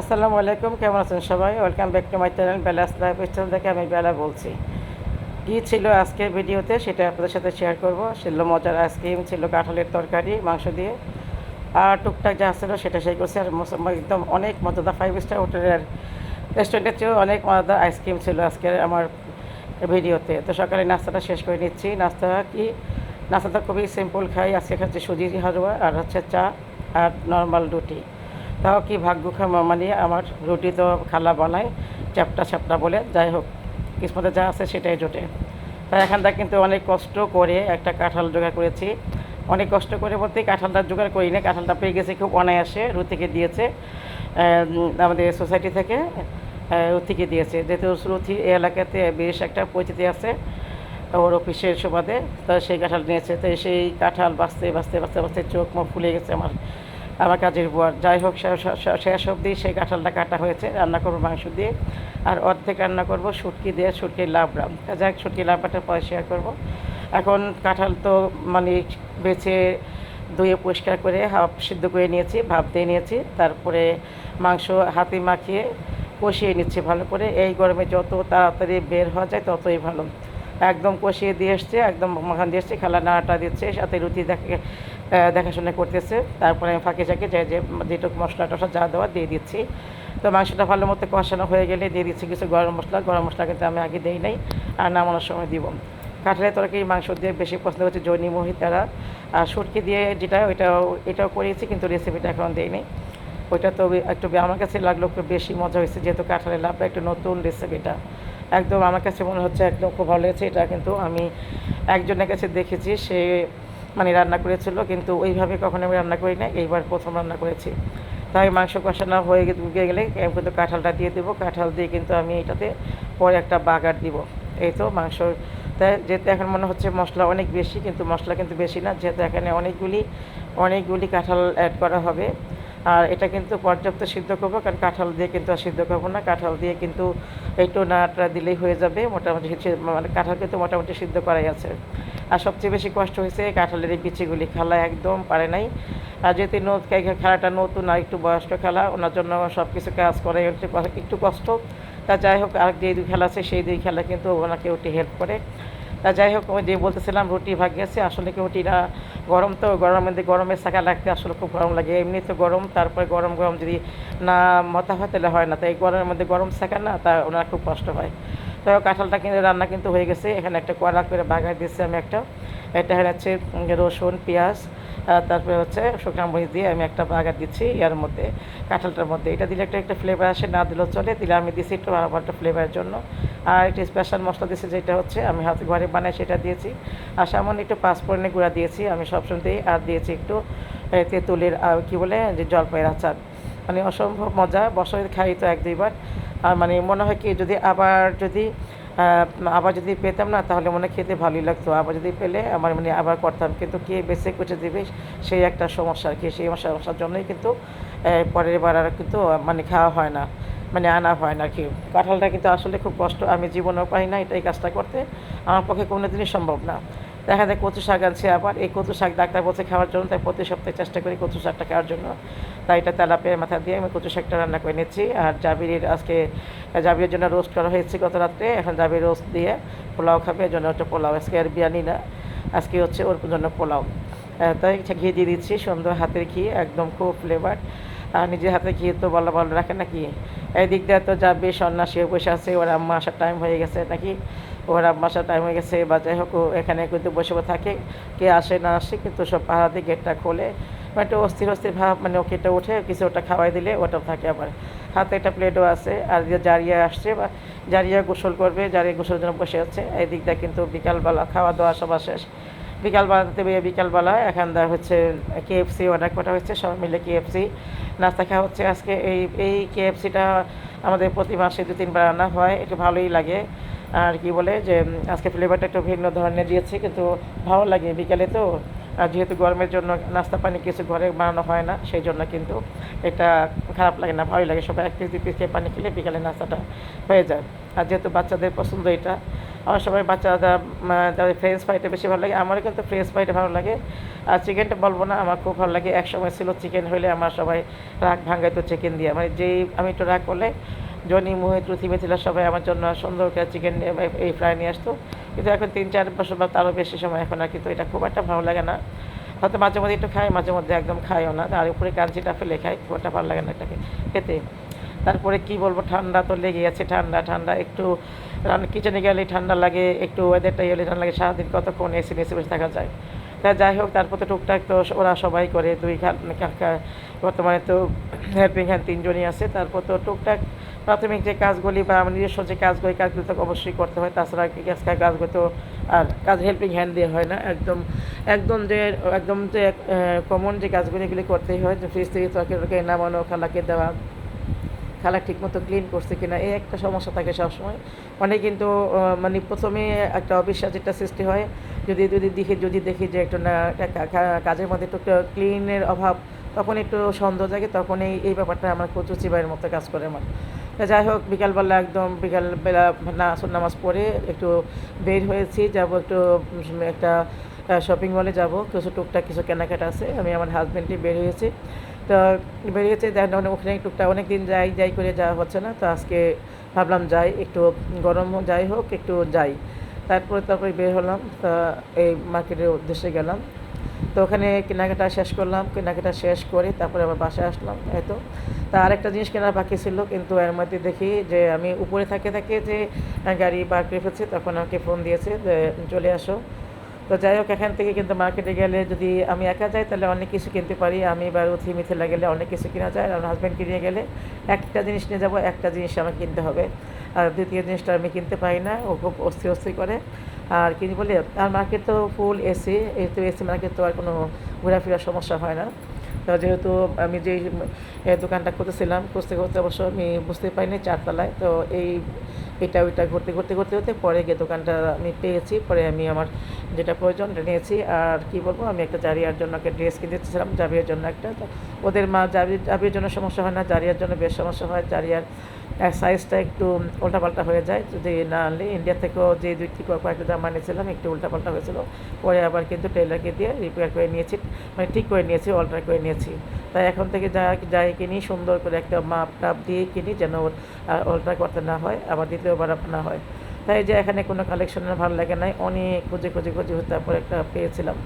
আসসালামু আলাইকুম, কেমন আছেন সবাই? Welcome back to my channel Bela's lifestyle থেকে আমি বেলা বলছি। কী ছিল আজকের ভিডিওতে সেটা আপনাদের সাথে শেয়ার করব। ছিল মজার আইসক্রিম ছিল, কাঁঠালের তরকারি, মাংস দিয়ে। আর টুকটাক যা ছিল সেটা সেই করছি। আর একদম অনেক মজাদার ফাইভ স্টার হোটেলের রেস্টুরেন্টের চেয়েও অনেক মজাদার আইসক্রিম ছিল আজকের আমার ভিডিওতে। তো সকালে নাস্তাটা শেষ করে নিচ্ছি। নাস্তা কি? নাস্তাটা খুবই সিম্পল খাই। আজকে খাচ্ছি সুজি হালুয়া আর হচ্ছে চা আর নর্মাল রুটি। তাও কি ভাগ্য খা- মানে আমার রুটি তো খালা বানায় চ্যাপটা চ্যাপটা বলে যাই হোক কিসমতে যা আছে সেটাই জোটে। তাই এখানটা কিন্তু অনেক কষ্ট করে একটা কাঁঠাল জোগাড় করেছি। অনেক কষ্ট করে বলতে কাঁঠালটা জোগাড় করি না কাঁঠালটা পেয়ে গেছে খুব অনায়াসে রু থেকে দিয়েছে আমাদের সোসাইটি থেকে আহ, ও থেকে দিয়েছে। যেহেতু রুথি এই এলাকাতে বেশ একটা পরিচিতি আছে ওর অফিসের সুবাদে তো সেই কাঁঠাল নিয়েছে। তো সেই কাঁঠাল বাঁচতে বাঁচতে বাঁচতে বাঁচতে চোখ মুখ ফুলে গেছে আমার। আমার কাজের বুয়ার যাই হোক শেষ- অবধি সেই কাঁঠালটা কাটা হয়েছে, রান্না করব মাংস দিয়ে। আর অর্ধেক রান্না করব শুটকি দিয়ে, শুটকির লাবড়া। যাই হোক, শুটকির লাবড়াটা পরে শেয়ার করব। এখন কাঁঠাল তো মানে বেছে ধুয়ে পরিষ্কার করে হাফ সিদ্ধ করে নিয়েছি, ভাপ দিয়ে নিয়েছি। তারপরে মাংস হাতে মাখিয়ে কষিয়ে নিচ্ছি ভালো করে। এই গরমে যত তাড়াতাড়ি বের হওয়া যায় ততই ভালো। একদম কষিয়ে দিয়ে এসছে, একদম মাখান দিয়ে এসছে, খালা নাড়াটা দিচ্ছে, সাথে রুটি দেখে দেখাশোনা করতেছে। তারপরে আমি ফাঁকে চাকে যে যে যেটুকু মশলা টশলা যা দেওয়া দিয়ে দিচ্ছি। তো মাংসটা ভালো মতো কষানো হয়ে গেলে দিয়ে দিচ্ছি কিছু গরম মশলা। গরম মশলা কিন্তু আমি আগে দিই নাই আর নামানোর সময় দিব। কাঁঠালের তরকারি মাংস দিয়ে বেশি পছন্দ করছে জৈনি মহিতারা। আর সুটকি দিয়ে যেটা ওইটাও এটাও করিয়েছি কিন্তু রেসিপিটা এখন দিইনি ওইটা তো একটু আমার কাছে লাগল একটু বেশি মজা হয়েছে যেহেতু কাঁঠালের লাভটা একটু নতুন রেসিপিটা একদম আমার কাছে মনে হচ্ছে একদম খুব ভালো লেগেছে। এটা কিন্তু আমি একজনের কাছে দেখেছি। সে মানে রান্না করেছিল, কিন্তু ওইভাবে কখনো আমি রান্না করি না এইবার প্রথম রান্না করেছি। তাই মাংস কষানো হয়ে গেলে আমি কিন্তু কাঁঠালটা দিয়ে দেবো। কাঁঠাল দিয়ে কিন্তু আমি এটাতে পরে একটা বাগার দিব। এই তো মাংস। তাই যেহেতু এখন মনে হচ্ছে মশলা অনেক বেশি, কিন্তু মশলা কিন্তু বেশি না। যেহেতু এখানে অনেকগুলি অনেকগুলি কাঁঠাল অ্যাড করা হবে। আর এটা কিন্তু পর্যাপ্ত সিদ্ধ করব, কারণ কাঁঠাল দিয়ে কিন্তু আর সিদ্ধ করব না। কাঁঠাল দিয়ে কিন্তু একটু নাড়াটা দিলেই হয়ে যাবে, মোটামুটি মানে কাঁঠাল কিন্তু মোটামুটি সিদ্ধ করাই আছে। আর সবচেয়ে বেশি কষ্ট হয়েছে কাঁঠালের এই বিচিগুলি খালা একদম পারে নাই। আর যেহেতু নত- কে- খেলাটা নতুন আর একটু বয়স্ক খেলা, ওনার জন্য সব কিছু কাজ করে একটু একটু কষ্ট। তা যাই হোক আর যে দুই খেলা আছে, সেই দুই খেলা কিন্তু ওনাকে ওটি হেল্প করে। তা যাই হোক, ওই যে বলতেছিলাম, রুটি ভাগ গেছে। আসলে কি রুটিটা গরম তো, গরমের মধ্যে গরমের শাখা লাগতে আসলে খুব গরম লাগে। এমনি তো গরম, তারপরে গরম গরম যদি না মাথা হয় তাহলে হয় না। তাই গরমের মধ্যে গরম শাখা না, তা ওনার খুব কষ্ট হয় তো কাঁঠালটা কিন্তু রান্না কিন্তু হয়ে গেছে। এখানে একটা কড়া করে বাগার দিয়েছি আমি একটা। এটা হচ্ছে রসুন, পেঁয়াজ তারপরে হচ্ছে শুকনো মরিচ দিয়ে আমি একটা বাগার দিচ্ছি ইয়ার মধ্যে, কাঁঠালটার মধ্যে। এটা দিলে একটা একটা ফ্লেভার আসে, না দিলেও চলে। দিলে আমি দিচ্ছি একটু একটা ফ্লেভারের জন্য। আর একটা স্পেশাল মশলা দিয়েছি যেটা হচ্ছে, আমি হাতে ঘরে বানাই সেটা দিয়েছি। আর সামান্য একটু পাঁচফোড়নের গুঁড়া দিয়েছি আমি সবসময় দিই আর দিয়েছি একটু তেঁতুলের কী বলে, যে জলপাইয়ের আচার। মানে অসম্ভব মজা। বছরে খাই তো এক দুইবার। আর মানে মনে হয় কি, যদি আবার যদি আবার যদি পেতাম না, তাহলে মনে খেতে ভালোই লাগতো। আবার যদি পেলে আমার মানে আবার করতাম। কিন্তু কে বেছে কুচে দেবে, সেই একটা সমস্যা আর কি। সেই সমস্যার জন্যই কিন্তু পরের বার আর কিন্তু মানে খাওয়া হয় না মানে আনা হয় না কি। কাঁঠালটা কিন্তু আসলে খুব কষ্ট, আমি জীবনেও পাই না এটা এই কাজটা করতে। আমার পক্ষে কোনো দিনই সম্ভব না। দেখা যায় কচু শাক আনছে আবার। এই কচু শাক ডাক্তার বলছে খাওয়ার জন্য, তাই প্রতি সপ্তাহে চেষ্টা করি কচু শাকটা খাওয়ার জন্য। তাই এটা তেলাপিয়ার মাথা দিয়ে আমি কচু শাকটা রান্না করে নিচ্ছি। আর জাবিরের আজকে, জাবিরের জন্য রোস্ট করা হয়েছে গত রাত্রে। এখন জাবির রোস্ট দিয়ে পোলাও খাবে এর জন্য হচ্ছে পোলাও। আজকে আর বিরিয়ানি না, আজকে হচ্ছে ওর জন্য পোলাও। তাই ঘি দিয়ে দিচ্ছি, সুন্দর হাতের ঘি, একদম খুব ফ্লেভার আর নিজের হাতে ঘি তো ভালো ভালো রাখে নাকি? এই দিক দিয়ে তো যাবে সন্ন্যাসী বসে আছে, ওর আম্মা আসার টাইম হয়ে গেছে নাকি? ওর আসার টাইম হয়ে গেছে, বা যাই হোক এখানে কিন্তু বসে থাকে, কে আসে না আসে, কিন্তু সব পাহাড়া দিয়ে গেটটা খোলে। মানে একটু অস্থির অস্থির ভাব মানে ওকে এটা উঠে কিছু ওটা খাওয়াই দিলে ওটাও থাকে আবার। হাতে একটা প্লেটও আছে, আর যে জারিয়া আসছে, বা জারিয়া গোসল করবে, জারিয়া গোসলের জন্য বসে আছে। এই দিক দিয়ে কিন্তু বিকালবেলা খাওয়া দাওয়া সবার শেষ। বিকালবেলাতে বিকালবেলা, এখান দেওয়া হচ্ছে কেএফসি অর্ডার করা হচ্ছে সবাই মিলে কেএফসি নাস্তা খাওয়া হচ্ছে। আজকে এই এই কেএফসিটা আমাদের প্রতি মাসে দু তিনবার আনা হয়, একটু ভালোই লাগে। আর কি বলে যে আজকে ফ্লেভারটা একটু ভিন্ন ধরনের দিয়েছে, কিন্তু ভালো লাগে বিকালে তো। আর যেহেতু গরমের জন্য নাস্তা পানি কিছু ঘরে বানানো হয় না, সেই জন্য কিন্তু এটা খারাপ লাগে না, ভালোই লাগে। সবাই এক পিস দুই পিস খেয়ে পানি খেলে বিকালে নাস্তাটা হয়ে যায়। আর যেহেতু বাচ্চাদের পছন্দ এটা আমার সবাই বাচ্চারা তাদের ফ্রেঞ্চ ফ্রাইটা বেশি ভালো লাগে। আমারও কিন্তু ফ্রেঞ্চ ফ্রাইটা ভালো লাগে। আর চিকেনটা বলব না, আমার খুব ভালো লাগে। এক সময় ছিল চিকেন হলে আমার সবাই রাগ ভাঙাইতো চিকেন দিয়ে। মানে যেই, আমি একটু রাগ করলে জনি, মোহিত রুথি মিথিলা সবাই আমার জন্য সুন্দর করে চিকেন এই ফ্রাই নিয়ে আসতো। কিন্তু এখন তিন, চার বছর বা তারও বেশি সময় এখন আর কিন্তু এটা খুব একটা ভালো লাগে না। হয়তো মাঝে মধ্যে একটু খাই, মাঝে মধ্যে একদম খাইও না। আর উপরে কাঞ্চিটা ফেলে খাই, খুব একটা ভালো লাগে না এটাকে খেতে। তারপরে কি বলব, ঠান্ডা তো লেগে আছে, ঠান্ডা ঠান্ডা, একটু কিচেনে গেলে ঠান্ডা লাগে, একটু ওয়েদারটা এলে ঠান্ডা লাগে, সারাদিন কতক্ষণ এসি মেসে বসে থাকা যায়। তা যাই হোক, তারপর তো টুকটাক তো ওরা সবাই করে, দুই কাকা বর্তমানে তো হেল্পিং হ্যান্ড তিনজনই আছে। তারপর তো টুকটাক প্রাথমিক যে কাজগুলি বা নিজস্ব যে কাজগুলি কাজগুলি তো অবশ্যই করতে হয়, তাছাড়া কাজগুলো তো আর কাজ হেল্পিং হ্যান্ড দিয়ে হয় না। একদম একদম যে একদম যে কমন যে কাজগুলি এগুলি করতেই হয়, যে ফ্রিজ থেকে তরকারি নামানো, খালাকে দেওয়া, খালা ঠিকমতো ক্লিন করছে কিনা, এই একটা সমস্যা থাকে সবসময়। অনেক কিন্তু মানে প্রথমে একটা অবিশ্বাস যেটা সৃষ্টি হয়, যদি যদি দেখি যদি দেখি যে একটু না কাজের মধ্যে একটু ক্লিনের অভাব, তখন একটু সন্দেহ জাগে তখন এই এই ব্যাপারটা আমার কচু চিবাইয়ের মতো কাজ করে আমার। যাই হোক, বিকালবেলা একদম বিকালবেলা না, নামাজ পড়ে একটু বের হয়েছি, যাব একটু একটা শপিং মলে যাব। কিছু টুকটাক, কিছু কেনাকাটা আছে, আমি আমার হাজব্যান্ডটি বের হয়েছি। তো বেরিয়েছে ওখানে টুকটাক অনেক দিন যাই যাই করে যাওয়া হচ্ছে না, তো আজকে ভাবলাম যাই, একটু গরম যাই হোক, একটু যাই। তারপরে তারপরে বের হলাম, তা এই মার্কেটের উদ্দেশ্যে গেলাম। তো ওখানে কেনাকাটা শেষ করলাম, কেনাকাটা শেষ করে তারপরে আবার বাসায় আসলাম এই তো? আরেকটা জিনিস কেনার বাকি ছিল, কিন্তু এর মধ্যে দেখি যে আমি উপরে থাকে থাকে যে গাড়ি বার করে ফেলছি, তখন আমাকে ফোন দিয়েছে যে, চলে আসো। তো যাই হোক, এখান থেকে কিন্তু মার্কেটে গেলে যদি আমি একা যাই, তাহলে অনেক কিছু কিনতে পারি। আমি বা রুথি মিথিলা গেলে অনেক কিছু কেনা যায়, আর হাজব্যান্ডকে নিয়ে গেলে একটা জিনিস নিয়ে যাব, একটা জিনিস আমাকে কিনতে হবে। আর দ্বিতীয় জিনিসটা আমি কিনতে পারি না, ও খুব অস্থির অস্থির করে। আর কি বলে, আর মার্কেট তো ফুল এসি তো এসি মার্কেট তো আর কোনো ঘোরাফেরার সমস্যা হয় না। তো যেহেতু আমি যেই দোকানটা খুঁজেছিলাম খুঁজতে খুঁজতে অবশ্য আমি বুঝতে পারিনি চারতলায়। তো এই, এটা ওইটা ঘুরতে ঘুরতে ঘুরতে ঘুরতে পরে গিয়ে দোকানটা আমি পেয়েছি, পরে আমি আমার যেটা প্রয়োজন নিয়েছি। আর কি বলব, আমি একটা জারিয়ার জন্য একটা ড্রেস কিনতেছিলাম জাবিয়ার জন্য একটা। তো ওদের মা জাবি, জাবির জন্য সমস্যা হয় না, জারিয়ার জন্য বেশ সমস্যা হয়। জারিয়ার সাইজটা একটু উল্টাপাল্টা হয়ে যায়। যদি না আনলে ইন্ডিয়া থেকেও যে দুইটি কয়েকটা জামা নিয়েছিলাম একটু উল্টাপাল্টা হয়েছিল। পরে আবার কিন্তু টেলারকে দিয়ে রিপেয়ার করে নিয়েছি মানে ঠিক করে নিয়েছি অল্টার করে নিয়েছি। তাই এখন থেকে যা, যাই কিনি, সুন্দর করে একটা মাপ টাপ দিয়ে কিনি যেন অল্টার করতে না হয়, আবার দ্বিতীয়বার না হয়। তাই যে এখানে কোনো কালেকশনের ভালো লাগে নাই, অনেক খুঁজে খুঁজে খুঁজে তারপর একটা পেয়েছিলাম।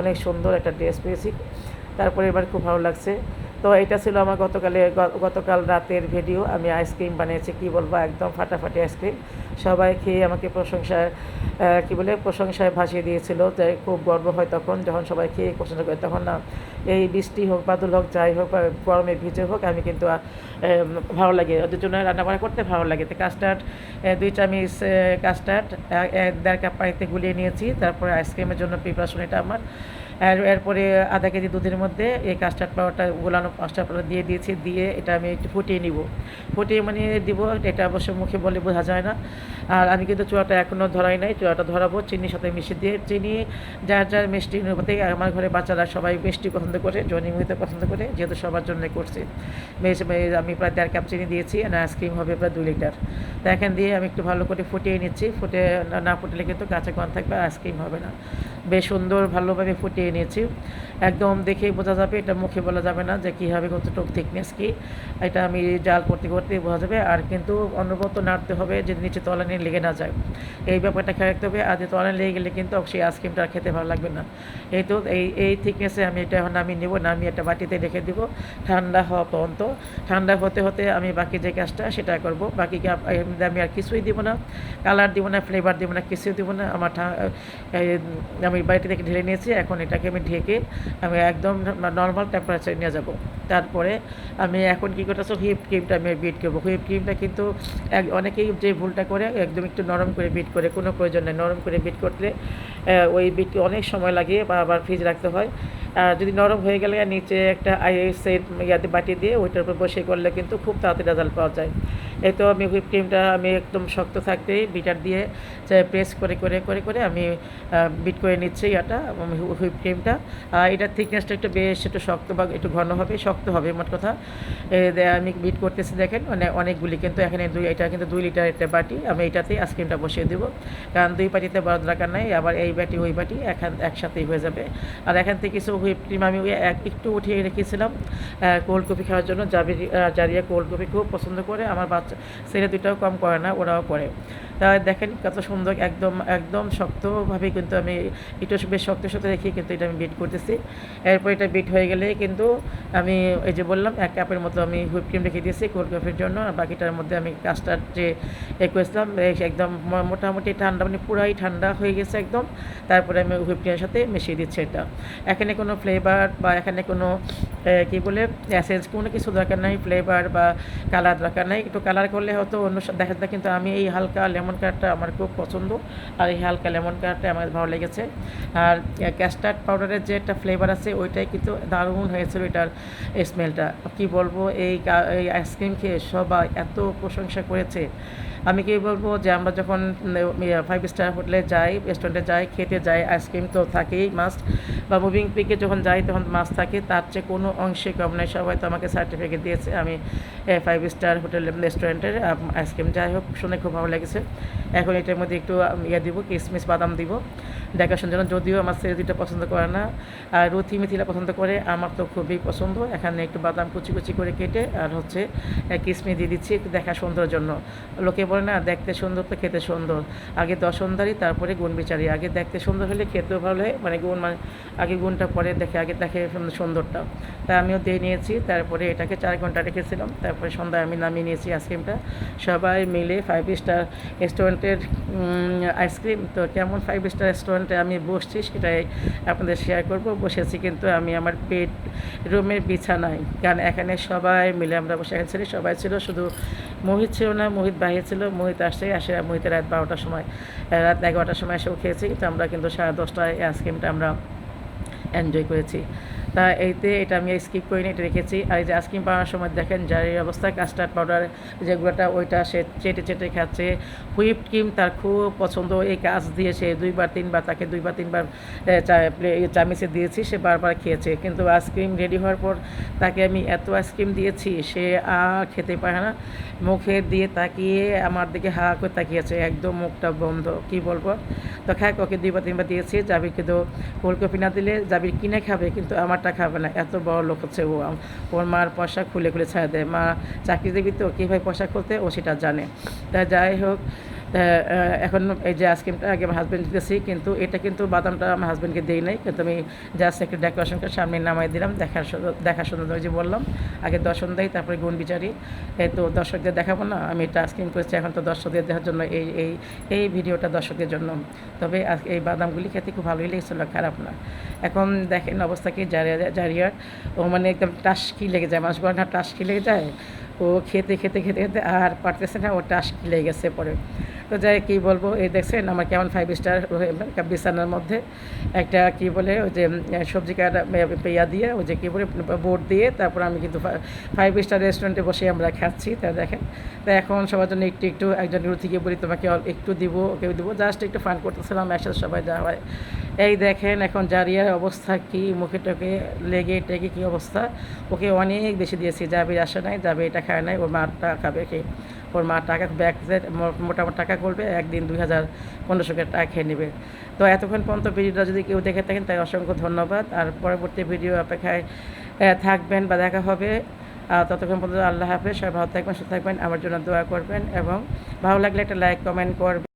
অনেক সুন্দর একটা ড্রেস পেয়েছি। তারপরে এবার খুব ভালো লাগছে। তো এটা ছিল আমার গতকালে গতকাল রাতের ভিডিও। আমি আইসক্রিম বানিয়েছি, কি বলব, একদম ফাটাফাটি আইসক্রিম। সবাই খেয়ে আমাকে প্রশংসায় কী বলে, প্রশংসায় ভাসিয়ে দিয়েছিল যে খুব গর্ব হয় তখন, যখন সবাই খেয়ে প্রশংসা করে, তখন না, এই বৃষ্টি হোক, বাদল হোক, যাই হোক গরমে ভিজে হোক, আমি কিন্তু ভালো লাগে। ওদের জন্য রান্নাবান্না করতে ভালো লাগে। তো কাস্টার্ড দুই চামিচ কাস্টার্ড দেড় কাপ পানিতে গুলিয়ে নিয়েছি। তারপরে আইসক্রিমের জন্য প্রিপারেশন এটা আমার। এরপরে আধা কেজি দুধের মধ্যে এই কাস্টার্ড পাউডারটা গোলানো কাস্টার্ড পাউডার দিয়ে দিয়েছি, দিয়ে এটা আমি একটু ফুটিয়ে নিব। ফুটিয়ে মানে দিব, এটা অবশ্য মুখে বলে বোঝা যায় না। আর আমি কিন্তু চুয়াটা এখনও ধরাই নাই, চুয়াটা ধরাবো, চিনির সাথে মিশিয়ে দিয়ে, চিনি যার যার মিষ্টি অনুপাতে আমার ঘরে বাচ্চারা সবাই মিষ্টি পছন্দ করে, জনি মুহিতে পছন্দ করে, যেহেতু সবার জন্য করছি। আমি প্রায় দেড় কাপ চিনি দিয়েছি আর আইসক্রিম হবে প্রায় দু লিটার। তো এখান দিয়ে আমি একটু ভালো করে ফুটিয়ে নিচ্ছি, ফুটে না ফুটলে কিন্তু কাঁচা কন থাকবে আইসক্রিম হবে না। বেশ সুন্দর, ভালোভাবে ফুটিয়ে নিয়েছি। একদম দেখেই বোঝা যাবে, এটা মুখে বলা যাবে না যে কীভাবে কতটুক থিকনেস কী। এটা আমি জাল করতে করতে বোঝা যাবে, আর কিন্তু অনবরত নাড়তে হবে যে নিচে তলানি লেগে না যায়। এই ব্যাপারটা খেয়াল রাখতে হবে, আর যে তলানি লেগে গেলে কিন্তু সেই আইসক্রিমটা খেতে ভালো লাগবে না। এই তো, এই এই থিকনেসে আমি এটা এখন নামিয়ে নেব, নামিয়ে একটা বাটিতে রেখে দিব। ঠান্ডা হওয়া পর্যন্ত। ঠান্ডা হতে হতে আমি বাকি যে কাজটা সেটা করব। বাকি আমি আর কিছুই দিব না। কালার দিব না ফ্লেভার দিব না, কিছুই দিব না। আমার আমি বাড়িতে থেকে ঢেলে নিয়েছি, এখন এটাকে আমি ঢেকে আমি একদম নর্মাল টেম্পারেচার নিয়ে যাব। তারপরে আমি এখন কী করতেছি হুইপ ক্রিমটা আমি বিট করব। হুইপ ক্রিমটা কিন্তু এক, অনেকেই যে ভুলটা করে একদম একটু নরম করে বিট করে, কোনো প্রয়োজন নেই। নরম করে বিট করলে ওই বিট অনেক সময় লাগে বা আবার ফ্রিজ রাখতে হয়। আর যদি নরম হয়ে গেলে নিচে একটা আইসের ইয়াতে বাটি দিয়ে ওইটার উপর বসে করলে কিন্তু খুব তাড়াতাড়ি রেজাল্ট পাওয়া যায়। এই তো আমি হুইপ ক্রিমটা আমি একদম শক্ত থাকতেই বিটার দিয়ে প্রেস করে করে করে করে আমি বিট করে নিচ্ছি এটা হুইপ ক্রিমটা এটার থিকনেসটা একটু বেশ একটু শক্ত বা একটু ঘন হবে, শক্ত হবে, মোট কথা। আমি বিট করতেছি, দেখেন মানে অনেকগুলি, কিন্তু এখানে দুই, এটা কিন্তু দুই লিটার একটা বাটি, আমি এটাতেই আইসক্রিমটা বসিয়ে দেবো। কারণ দুই বাটিতে বড় দরকার নাই, আবার এই বাটি, ওই বাটি এখান, একসাথেই হয়ে যাবে। আর এখান থেকে কিছু হুইপ ক্রিম আমি একটু উঠিয়ে রেখেছিলাম কোল্ড কফি খাওয়ার জন্য। জাবি জারিয়া কোল্ড কফি খুব পছন্দ করে, আমার বাচ্চা, ছেলে দুটাও কম করে না, ওরাও করে। তা দেখেন, কত সুন্দর, একদম একদম শক্তভাবে কিন্তু আমি একটু বেশ শক্ত শক্ত রেখে কিন্তু এটা আমি বিট করতেছি। এরপর এটা বিট হয়ে গেলে কিন্তু আমি এই যে বললাম, এক কাপের মতো আমি হুইপ ক্রিম রেখে দিয়েছি কোল্ড কফির জন্য। আর বাকিটার মধ্যে আমি কাস্টার্ড যে এ করেছিলাম একদম মোটামুটি ঠান্ডা মানে পুরাই ঠান্ডা হয়ে গেছে একদম। তারপরে আমি হুইপ ক্রিমের সাথে মিশিয়ে দিচ্ছি এটা। এখানে কোনো ফ্লেভার বা এখানে কোনো কি বলে অ্যাসেন্স কোনো কিছু দরকার নাই ফ্লেভার বা কালার দরকার নাই। একটু কালার করলে হয়তো অন্য দেখা যায় কিন্তু আমি এই হালকা লেমন কালারটা আমার খুব পছন্দ। আর এই হালকা লেমন কালারটা আমার ভালো লেগেছে। আর ক্যাস্টার্ড পাউডারের যে একটা ফ্লেভার আছে, ওইটাই কিন্তু দারুণ হয়েছিল এটার স্মেলটা কি বলব, এই আইসক্রিম খেয়ে সবাই এত প্রশংসা করেছে। আমি কি বলব যে আমরা যখন ফাইভ স্টার হোটেলে যাই রেস্টুরেন্টে যাই, খেতে যাই আইসক্রিম তো থাকেই মাস্ট বা মুভিং পিকে যখন যাই, তখন মাস্ট থাকে। তার চেয়ে কোনো অংশে কম নয়। সবাই তো আমাকে সার্টিফিকেট দিয়েছে। আমি ফাইভ স্টার হোটেল রেস্টুরেন্টের আইসক্রিম যাই হোক, শুনে খুব ভালো লেগেছে। এখন এটার মধ্যে একটু ইয়ে দিব কিশমিশ বাদাম দিব। দেখাশোনার জন্য যদিও আমার ছেলে পছন্দ করে না। আর রুথি মিথিলা পছন্দ করে, আমার তো খুবই পছন্দ। এখানে একটু বাদাম কুচি কুচি করে কেটে, আর হচ্ছে কিশমিশ দিয়ে দিচ্ছি, একটু দেখা সুন্দর জন্য। লোকে বলে, না, দেখতে সুন্দর তো খেতে সুন্দর। আগে দশনদারি তারপরে গুণ বিচারি আগে দেখতে সুন্দর হলে খেতেও ভালো হয় মানে গুণ মানে আগে গুণটা পরে দেখে, আগে দেখে সুন্দরটা। তা আমিও দিয়ে নিয়েছি, তারপরে এটাকে চার ঘণ্টা রেখেছিলাম। তারপরে সন্ধ্যায় আমি নামিয়ে নিয়েছি আইসক্রিমটা। সবাই মিলে ফাইভ স্টার রেস্টুরেন্টের আইসক্রিম। তো কেমন ফাইভ স্টার রেস্টুরেন্টে আমি বসছি সেটাই আপনাদের শেয়ার করব। বসেছি কিন্তু আমি আমার পেট রুমের বিছানায়। কারণ এখানে সবাই মিলে আমরা বসে এখানে সবাই ছিল, শুধু মোহিত ছিল না, মোহিত বাহির ছিল। মোহিত আসছে, আসে মোহিত রাত বারোটার সময় রাত এগারোটার সময় এসেও খেয়েছি কিন্তু আমরা কিন্তু সাড়ে দশটায় আইসক্রিমটা আমরা এনজয় করেছি। তা এইতে এটা আমি স্কিপ করিনি, এটা রেখেছি। আর এই যে আইসক্রিম পাওয়ার সময় দেখেন জারির অবস্থা কাস্টার্ড পাউডার যেগুলোটা ওইটা সে চেটে চেটে খাচ্ছে। হুইপ ক্রিম তার খুব পছন্দ, এই কাজ দিয়ে সে দুইবার, তিনবার, তাকে দুইবার, তিনবার চামিচে দিয়েছি, সে বারবার খেয়েছে। কিন্তু আইসক্রিম রেডি হওয়ার পর তাকে আমি এত আইসক্রিম দিয়েছি, সে আর খেতে পারে না। মুখে দিয়ে তাকিয়ে আমার দিকে হা করে তাকিয়েছে একদম মুখটা বন্ধ, কি বলব? তো খাক, ওকে দুইবার, তিনবার দিয়েছি, জাবির কিন্তু ফুলকপি না দিলে জাবির কিনে খাবে, কিন্তু আমারটা খাবে না, এত বড় লোক হচ্ছে ও। ওর মার পয়সা খুলে খুলে ছাড়া দেয়। মা চাকরি দেবী তো, কীভাবে পয়সা খুলতে, ও সেটা জানে। তা যাই হোক এখন এই যে আইসক্রিমটা আগে আমার হাজব্যান্ড দিতেছি, কিন্তু এটা কিন্তু বাদামটা আমার হাজব্যান্ডকে দিই নাই, কিন্তু আমি জাস্ট একটু ডেকোরেশন করে সামনে নামাই দিলাম, দেখার দেখার ওই যে বললাম, আগে দর্শন দেয় তারপরে গুণ বিচারি। তো দর্শকদের দেখাবো না, আমি এটা আইসক্রিম করেছি, এখন তো দর্শকদের দেখার জন্য এই এই এই ভিডিওটা দর্শকদের জন্য। তবে এই বাদামগুলি খেতে খুব ভালোই লেগেছিলো, খারাপ না। এখন দেখেন অবস্থা কি, জারিয়া জারিয়ার ও মানে একদম টাসকি লেগে যায়, মানুষ বলে না টাসকি লেগে যায়? ও খেতে খেতে খেতে খেতে আর পারতেছে না, ও টাসকি লেগে গেছে পরে। তো যাই কী বলব? এই দেখছেন, আমার কেমন ফাইভ স্টার বিছানার মধ্যে একটা কি বলে, ওই যে সবজি কাটা পেয়া দিয়ে, ওই যে কী বলে, বোর্ড দিয়ে তারপর আমি কিন্তু ফাইভ স্টার রেস্টুরেন্টে বসে আমরা খাচ্ছি। তা দেখেন, তা এখন সবার জন্য একটু একটু, একজন রুথিকে বলি, তোমাকে একটু দিব, ওকে দিব জাস্ট একটু ফান করতেছিলাম, একসাথে সবাই যাওয়া হয়। এই দেখেন, এখন জারিয়ার অবস্থা কি, মুখে টুকে লেগে টেগে কী অবস্থা? ওকে অনেক বেশি দিয়েছি যাবে আসে নাই যাবে এটা খায় নাই, ওর মাটা খাবে কি ওর মা টাকা ব্যাগ মোটামুটি টাকা করবে, একদিন দুই হাজার পনেরোশো টাকা খেয়ে নেবে। তো এতক্ষণ পর্যন্ত ভিডিওটা যদি কেউ দেখে থাকেন, তাই অসংখ্য ধন্যবাদ। আর পরবর্তী ভিডিও অপেক্ষায় থাকবেন বা দেখা হবে। ততক্ষণ পর্যন্ত আল্লাহ হাফেজ। সবাই ভালো থাকবেন, সুস্থ থাকবেন। আমার জন্য দোয়া করবেন এবং ভালো লাগলে একটা লাইক কমেন্ট করবেন।